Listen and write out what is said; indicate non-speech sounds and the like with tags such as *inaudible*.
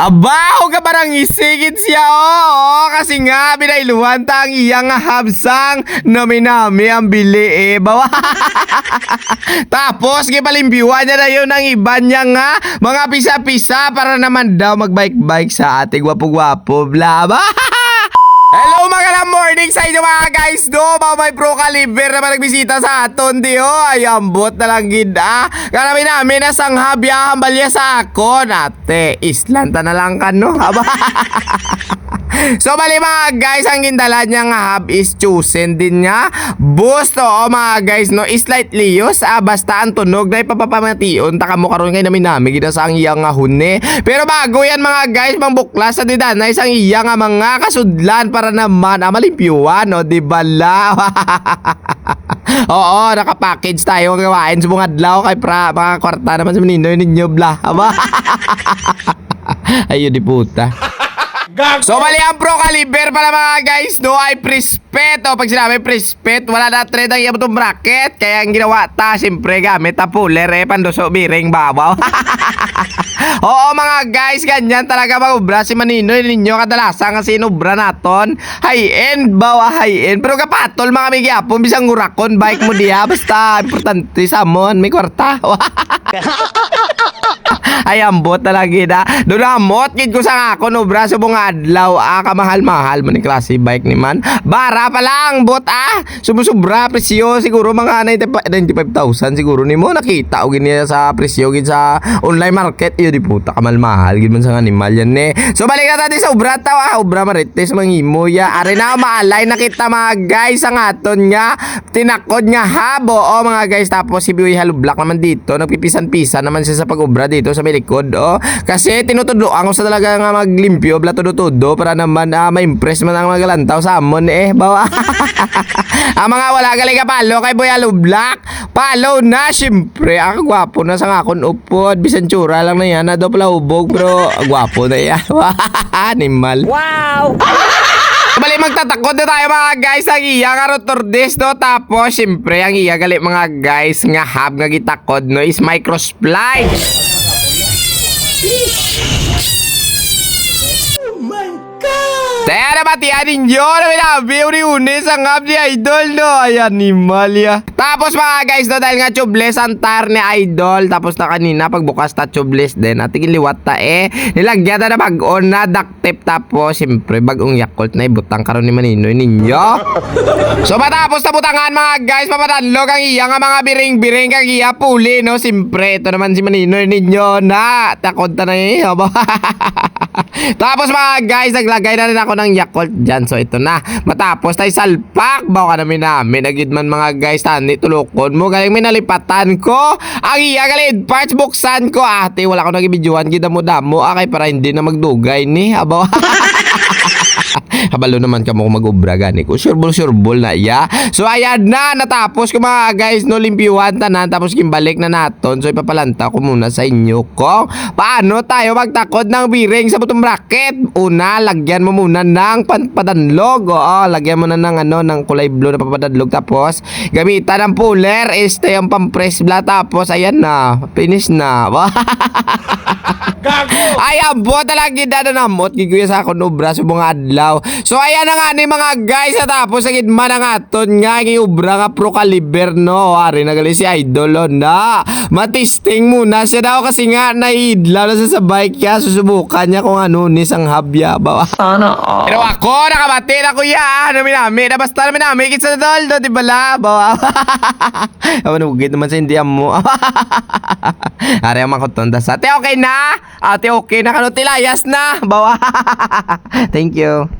Aba, o ka parang isigit siya, oo. kasi nga, binailuhan ta ang iyang habsang nami-nami ang bili, eh. Bawa. *laughs* Tapos, gipalimbiwan niya na yun ang iba niya nga, mga pisa-pisa para naman daw magbike-bike sa ating gwapo-gwapo, bla, ba? *laughs* Hello morning sa inyo mga guys do Mga may pro caliber naman nagbisita sa aton di ho? Ay ambot na lang gid ah. Karami namin na sanghabya hambalya sa akon Ate islanta na lang kan no? Aba *laughs* So bali mga guys, ang gindala niya nga hub is chosen din niya. Boost o mga guys no, is slightly use. Ah, basta ang tunog na ipapapamation. Taka mo karon kay namin namin gina sa ang iyang nga huni. Pero bago yan mga guys, mangbuklas sa didan na isang iya nga mga kasudlan para naman ah, malimpyuan no, di bala. *laughs* Oo, nakapackage tayo ang gawain sa mga adlaw kay pra, mga kwarta naman sa menino ninyo bla. Aba. *laughs* Ayun di puta. So mali ang pro caliber pala mga guys. No ay prispet o pag sinabi prispet wala na trade ang iyong bracket. Kaya ang ginawa ta siyempre gamit ta puller eh pandoso biring babaw. *laughs* Oo mga guys ganyan talaga mag-ubra si Maninoy ninyo kadalasan kasi inubra naton. High end bawa high end pero kapatol mga may gyapon bisang ngurakon bike mo diya basta importante sa mon may kwarta *laughs* *laughs* Ay, ambot na lagi na. Doon amot, kid ko sa ako, no, braso mo nga adlaw, ah, kamahal-mahal mo ni klase bike ni man. Bara pa lang, bot, ah. Sumusubra, presyo, siguro mga 95 95,000 siguro ni mo. Nakita o gini sa presyo, gid sa online market. Iyo, di puta, kamal-mahal, gid man sa animal yan, eh. So, balik na tayo sa ubra taw, ah. Ubra marites, mangimo, ya. Are na, maalay, nakita mga guys, ang aton nga, tinakod nga habo, o mga guys, tapos si Biwi Halublock naman dito, nagpipisan-pisan naman siya sa pag-ubra dito sa may likod, oh. Kasi tinutudloan ko sa talaga nga maglimpyo, bla todo-todo, para naman ah, ma-impress man ang mga lantaw sa amon, eh. Bawa. ang *laughs* mga wala galing ka palo kay Boy Halublock, palo na, syempre. Ang gwapo na sa ngakon upod, bisan tsura lang na yan, na daw pala hubog, pero gwapo na yan. *laughs* Animal. Wow! *laughs* Bali magtatakot na tayo mga guys ang iya nga rotordes no tapos syempre ang iya gali mga guys nga hub nga gitakod no is Peace. Kaya na batian ninyo na minabi uni-uni sa ngab ni Idol no. Ay animal ya. Tapos mga guys no dahil nga tubeless ang tire ni Idol. Tapos na kanina pagbukas ta tubeless din. At liwat ta eh. Nilagyan na na bag-on na duct tape. Tapos siyempre bagong Yakult na ibutang karon ni Maninoy ninyo. So matapos na butangan mga guys, papadanlog ang iya nga mga biring-biring kang iya puli no. Siyempre ito naman si Maninoy ninyo na takot ta na eh. *laughs* Tapos mga guys, naglagay na rin ako ng Yakult dyan. So ito na. Matapos tayo salpak. Baka namin namin. Nagid man mga guys. Tani, tulokon mo. Galing may nalipatan ko. Ang iya galid parts buksan ko. Ate, wala ko nagibidyohan. Gida mo damo. Akay para hindi na magdugay ni. Abaw. *laughs* Kabalo naman ka mo kung mag-ubra gani ko. Sureball, sureball na iya. So ayan na, natapos ko mga guys, no limpiwan tanan, tapos kimbalik na naton. So ipapalanta ko muna sa inyo kung paano tayo magtakod ng biring sa butong bracket. Una, lagyan mo muna ng pampadanlog. Oo, lagyan mo na ng ano, ng kulay blue na pampadanlog. Tapos, gamitan ng puller. Este yung pampress bla. Tapos, ayan na. Finish na. *laughs* Ay, abot na lang gida na namot. Giguya sa akong ubra sa mga adlaw. So, ayan na nga ni mga guys. At tapos, ang idma na nga ton nga. Yung ubra nga pro caliber, no. Ari na gali si Idol, oh, na. Matisting muna siya daw kasi nga naidlaw na siya sa bike kaya susubukan niya kung ano ni sang habya. Bawa. *laughs* Sana all. Pero ako, nakabati na kuya. Ano minami? Na basta na minami. Kitsa na doldo, di ba la? Bawa. *laughs* Awan, ugit naman sa indiyan mo. *laughs* Ari ang makutonda sa. Ate, okay na? Ate, okay na. Kano tilayas na? Bawa. Thank you.